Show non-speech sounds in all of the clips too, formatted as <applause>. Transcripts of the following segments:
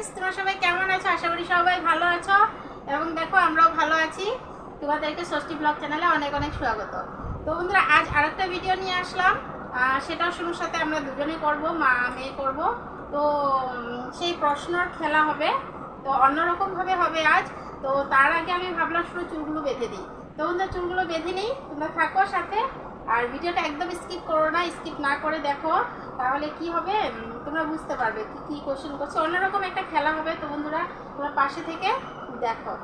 Friends তোমরা সবাই কেমন আছো? আশা করি সবাই ভালো আছো। এবং দেখো, আমরাও ভালো আছি। তোমাদেরকে ষষ্ঠী ব্লগ চ্যানেলে অনেক অনেক স্বাগত। তো বন্ধুরা, আজ আরেকটা ভিডিও নিয়ে আসলাম। সেটাও শুরুর সাথে আমরা দুজনেই করব, মা, মেয়ে করব। তো সেই প্রশ্নর খেলা হবে। তো অন্যরকমভাবে হবে আজ। তো তার আগে আমি ভাবলাম শুধু চুলগুলো বেঁধে দিই। তো বন্ধুরা, চুলগুলো বেঁধে নিই। তোমরা থাকো সাথে। আর ভিডিওটা একদম স্কিপ করো না স্কিপ না করে দেখো। তাহলে কি হবে? তোমরা বুঝতে পারবে কি কি কোশ্চেন করছে। অন্যরকম একটা খেলা হবে তো বন্ধুরা, তোমরা পাশে থেকে দেখো।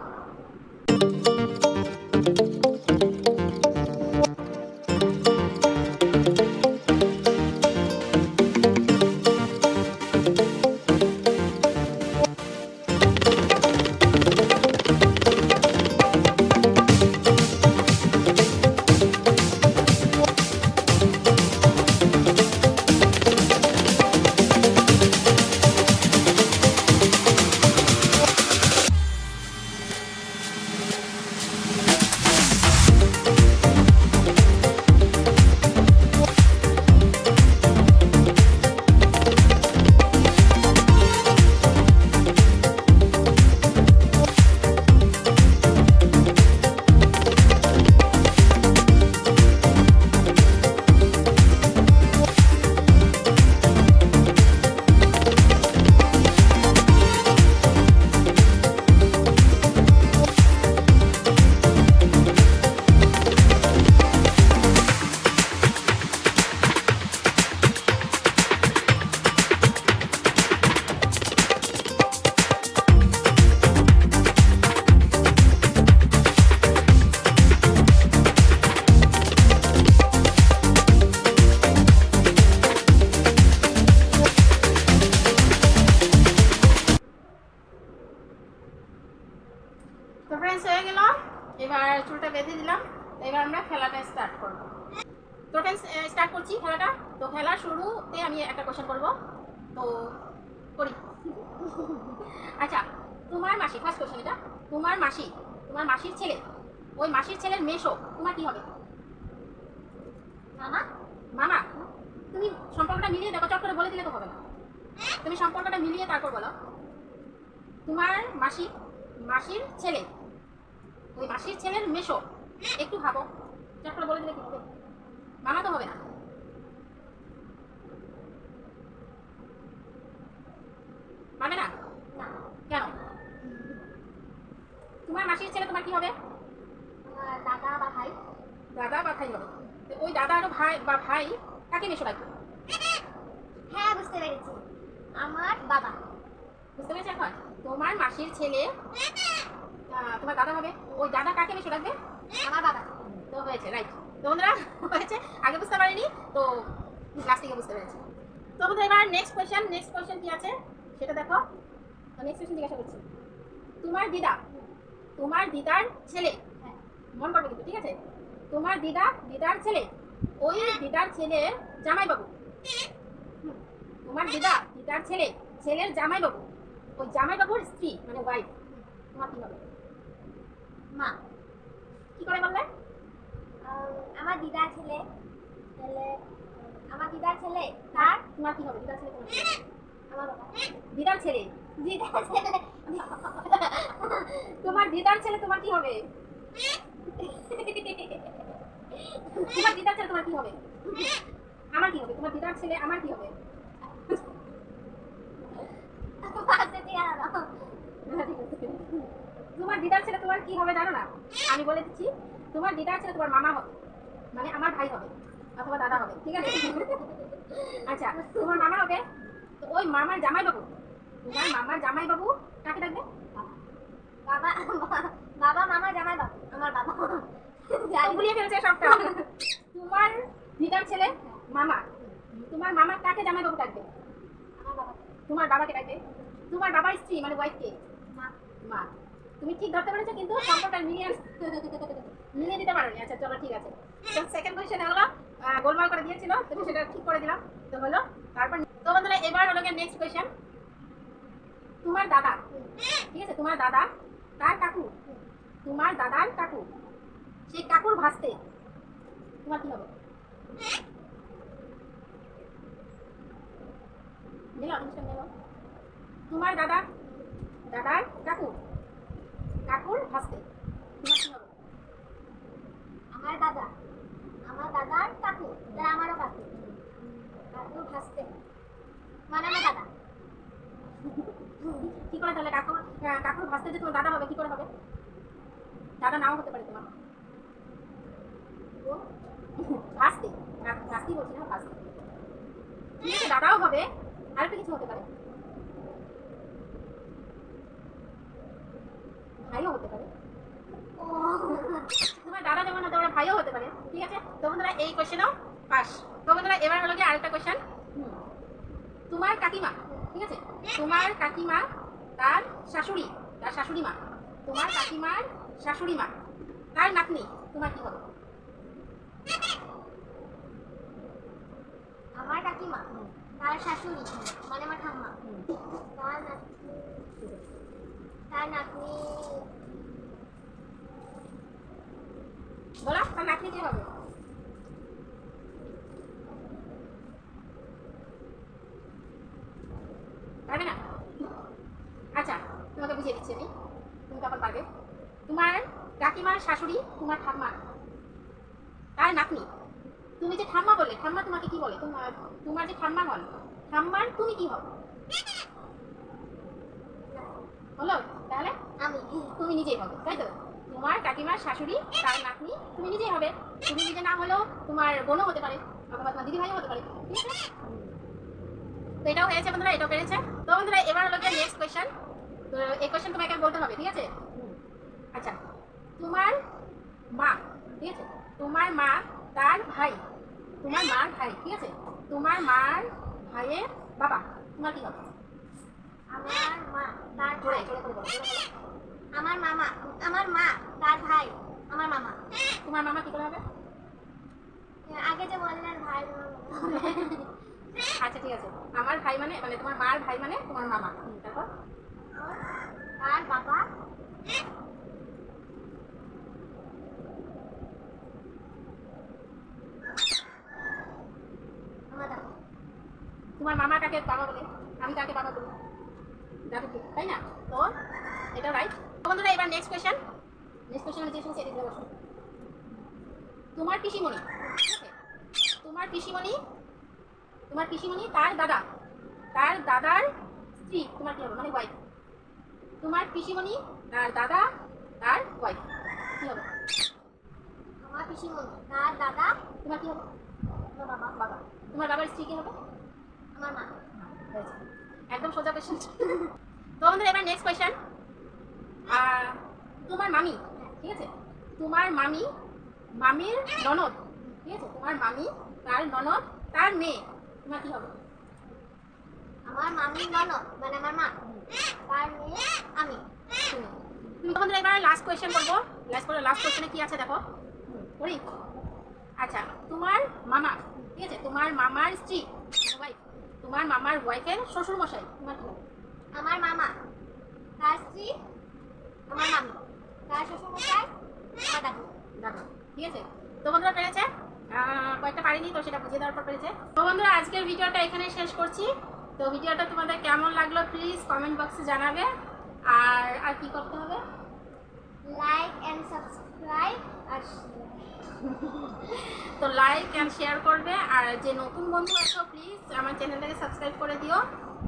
ফ্রেন্ডস হয়ে গেল। এবার চুলটা বেঁধে দিলাম। এবার আমরা খেলাটা স্টার্ট করব। তো ফ্রেন্ডস স্টার্ট করছি খেলাটা। তো খেলা শুরুতে আমি একটা কোশ্চেন করব। তো করি। আচ্ছা তোমার মাসি ফার্স্ট কোশ্চেন এটা। তোমার মাসি, তোমার মাসির ছেলে, ওই মাসির ছেলের মেশো তোমার কি হবে? মামা? মামা, তুমি সম্পর্কটা মিলিয়ে দেখো, চট করে বলে দিলে তো হবে না। তুমি সম্পর্কটা মিলিয়ে তারপর বলো। তোমার মাসি, মাসির ছেলে ওই মাসির ছেলের মেশো একটু ভাবো চট করে বলে দিলে কি হবে? মামা তো হবে না। পারবে না? কেন? তোমার মাসির ছেলে তোমার কি হবে? দাদা বা ভাই। দাদা বা ভাই হবে। ওই দাদা আর ভাই বা ভাই কাকে মেশো রাখবে হ্যাঁ বুঝতে পেরেছি। আমার বাবা। বুঝতে পেরেছ এখন? তোমার মাসির ছেলে তোমার দাদা হবে? ওই দাদা কাকে মেশো রাখবে আমার বাবা তো হয়েছে রাইট তো বন্ধুরা, হয়েছে। আগে বুঝতে পারিনি, তো লাস্ট থেকে বুঝতে পেরেছি। তো বন্ধুরা, এবার নেক্সট কোয়েশ্চেন নেক্সট কোয়েশ্চেন কি আছে? সেটা দেখো। নেক্সট কোয়েশ্চেন জিজ্ঞাসা করছি। তোমার দিদা, তোমার দিদার ছেলে হ্যাঁ। মন করবে কিন্তু, ঠিক আছে? তোমার দিদা, দিদার ছেলে, ওই দিদার ছেলে জামাইবাবু। তোমার দিদা, দিদার ছেলে, ছেলের জামাইবাবু। ওই জামাইবাবুর স্ত্রী মানে ওয়াইফ তোমার কি হবে? মা কি করে বললে? আমার দিদার ছেলে ছেলে আমার দিদার ছেলে তার তোমার কি হবে? দিদার ছেলে তোমার কি হবে? আমার বাবা। দিদার ছেলে? দিদার ছেলে? তোমার দিদার ছেলে তোমার কি হবে? তোমার দিদার ছেলে তোমার কি হবে? আমার কি হবে? তোমার দিদার ছেলে আমার কি হবে? পাশে দিয়ে আনো। তোমার দিদার ছেলে তোমার কি হবে জানো না? আমি বলে দিচ্ছি তোমার দিদার ছেলে তোমার মামা হবে মানে আমার ভাই হবে অথবা দাদা হবে ঠিক আছে? আচ্ছা তোমার মামা হবে তো ওই মামার জামাই বাবু তোমার মামার জামাইবাবু কাকে ডাকবে? বাবা বাবা মামা জামাই বাবা আমার বাবা। জানি গুলিয়ে ফেলছে সবটা। তোমার দিদার ছেলে মামা তোমার মামা কাকে জামাইবাবু ডাকবে? আমার বাবা। তোমার বাবাকে ডাকবে। তোমার বাবার স্ত্রী মানে ওয়াইফকে তুমি ঠিক ধরতে পেরেছ কিন্তু সম্পর্কটা মিলিয়ে <laughs> মিলিয়ে দিতে পারোনি। আচ্ছা চলো ঠিক আছে। তো সেকেন্ড কোয়েশ্চেন হলো গোলমাল করে দিয়েছিল তুমি সেটা ঠিক করে দিলাম। তো হলো তারপর তো বন্ধুরা এবার হলো নেক্সট কোয়েশ্চেন তোমার দাদা ঠিক আছে তোমার দাদা তার কাকু তোমার দাদার কাকু সেই কাকুর ভাসতে তোমার কি হবে। তোমার দাদা দাদার কাকু কি হবে আমার দাদা, আমার দাদার কাকু তাহলে আমারও কাকু কাকুর ভাসতে। মানে আমার দাদা। কি করে তাহলে কাকুর কাকুর ভাসতে যে তোমার দাদা হবে, কি করে হবে? দাদা নাও হতে পারে তোমার। ভাসতে। ভাসতে বলছি না, ভাসতে। দাদাও হবে আর কিছু হতে পারে। ভাইও হতে পারে। তোমার দাদা যেমন হতে পারে ভাইও হতে পারে। ঠিক আছে? তো বন্ধুরা এই কোশ্চেনও পাস তো বন্ধুরা এবার হলো গিয়ে আরেকটা কোশ্চেন তোমার কাকিমা ঠিক আছে? তোমার কাকিমা তার শাশুড়ি তার শাশুড়ি মা। তোমার কাকিমার শাশুড়ি মা। তার নাতনি তোমার কি হবে? আমার কাকিমা তার শাশুড়ি মানে আমার ঠাম্মা। তার নাতনি। তার নাতনি বলো তার নাতনি কি হবে? পারবে না? আচ্ছা তোমাকে বুঝিয়ে দিচ্ছি আমি। তুমি তখন পারবে। তোমার কাকিমার শাশুড়ি, তোমার ঠাম্মা, তার নাতনি। তুমি যে ঠাম্মা বললে, ঠাম্মা তোমাকে কি বলে? তোমার তোমার যে ঠাম্মা হন ঠাম্মার তুমি কি হবে? হলো তাহলে? আমি, তুমি নিজেই হবে, তাই তো? তোমার কাকিমার শাশুড়ি, তার নাতনি, তুমি নিজেই হবে। তুমি নিজে না হলেও তোমার বোনও হতে পারে, অথবা তোমার দিদি ভাইও হতে পারে। ঠিক আছে? তো এটাও হয়েছে বন্ধুরা, এটাও পেরেছে। তো বন্ধুরা, এবার হলো গিয়ে নেক্সট কোয়েশ্চেন তো এই কোয়েশ্চেন তোমাকে বলতে হবে, ঠিক আছে? আচ্ছা তোমার মা, ঠিক আছে? তোমার মা, তার ভাই, তোমার মার ভাই, ঠিক আছে? তোমার মার ভাইয়ের বাবা, তোমার কি হবে? আমার মামা আমার মা তার ভাই আমার মামা। তোমার মামা কি করে হবে? আগে যে বললেন ভাই। আচ্ছা ঠিক আছে। আমার ভাই মানে মানে তোমার মার ভাই মানে তোমার মামা। তারপর তার বাবা। তোমার মামা কাকে বাবা বলে? আমি কাকে বাবা বলি? দাদুকে তাই না তো এটা রাইট বন্ধুরা এবার নেক্সট কোয়েশ্চেন নেক্সট কোয়েশ্চেন আমি যে শুনছি তোমার ঠিক তোমার পিসিমণি তোমার পিসিমণি তার দাদা। তার দাদার স্ত্রী। তোমার কি হবে? মানে ওয়াইফ তোমার পিসিমণি, তার দাদা, তার ওয়াইফ কি হবে? আমার পিসিমণি, তার দাদা, তোমার কি হবে? বাবা বাবা। তোমার বাবার স্ত্রী কি হবে? আমার মা। একদম সোজা কোয়েশ্চেন তো আমাদের এবার নেক্সট কোয়েশ্চেন তোমার মামি ঠিক আছে? তোমার মামি মামির ননদ ঠিক আছে? তোমার মামি তার ননদ তার মেয়ে তোমার কি হবে? আমার মামি ননদ মানে আমার মা তার মেয়ে আমি। তুমি তুমি তোমাদের এবার লাস্ট কোয়েশ্চেন করব। লাস্ট করে লাস্ট কোয়েশ্চেনে কি আছে দেখো? করি আচ্ছা তোমার মামা ঠিক আছে? তোমার মামার স্ত্রী ওয়াইফ তোমার মামার ওয়াইফের শ্বশুর মশাই তোমার আমার মামা। তার স্ত্রী আমার মামি। তার শ্বশুরমশাই? আমার দাদু। দাদা। ঠিক আছে? তো বন্ধুরা পেরেছে? কয়েকটা পারিনি তো সেটা বুঝিয়ে দেওয়ার পর পেরেছে। তো বন্ধুরা আজকের ভিডিওটা এখানে শেষ করছি। তো ভিডিওটা তোমাদের কেমন লাগল প্লিজ কমেন্ট বক্সে জানাবে। আর আর কি করতে হবে? লাইক অ্যান্ড সাবস্ক্রাইব আর <laughs> তো লাইক অ্যান্ড শেয়ার করবে, আর যে নতুন বন্ধু আছো প্লিজ আমার চ্যানেলটাকে সাবস্ক্রাইব করে দিও,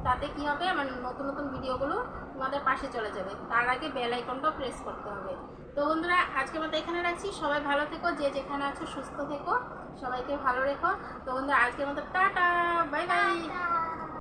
তাতে কি হবে? আমার নতুন নতুন ভিডিওগুলো তোমাদের পাশে চলে যাবে। তার আগে বেল আইকনটাও প্রেস করতে হবে। তো বন্ধুরা আজকের মতো এখানে রাখছি। সবাই ভালো থেকো, যে যেখানে আছো সুস্থ থেকো, সবাইকে ভালো রেখো। তো বন্ধুরা, আজকের মতো টাটা বাই বাই।